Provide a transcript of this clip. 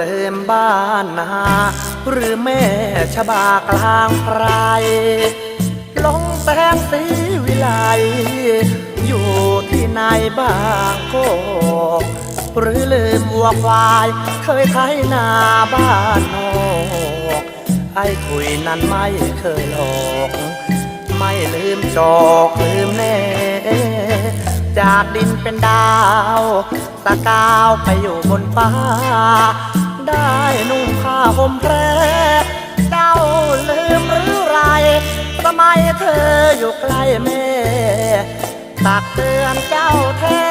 ลืมบ้านนาหรือแม่ชบากลางไพรลงแสงสีวิไลอยู่ที่ไหนบ้างโกหรือลืมวัวควาย เคยไถนาบ้านนอกไอ้ถุยนั้นไม่เคยหลอก ไม่ลืมจอกลืมแน่ จากดินเป็นดาว ตะกาวไปอยู่บนฟ้า ได้นุ่งผ้าห่มแพรเจ้าลืมหรือไร สมัยเธออยู่ใกล้แม่ ตักเตือนเจ้าแท้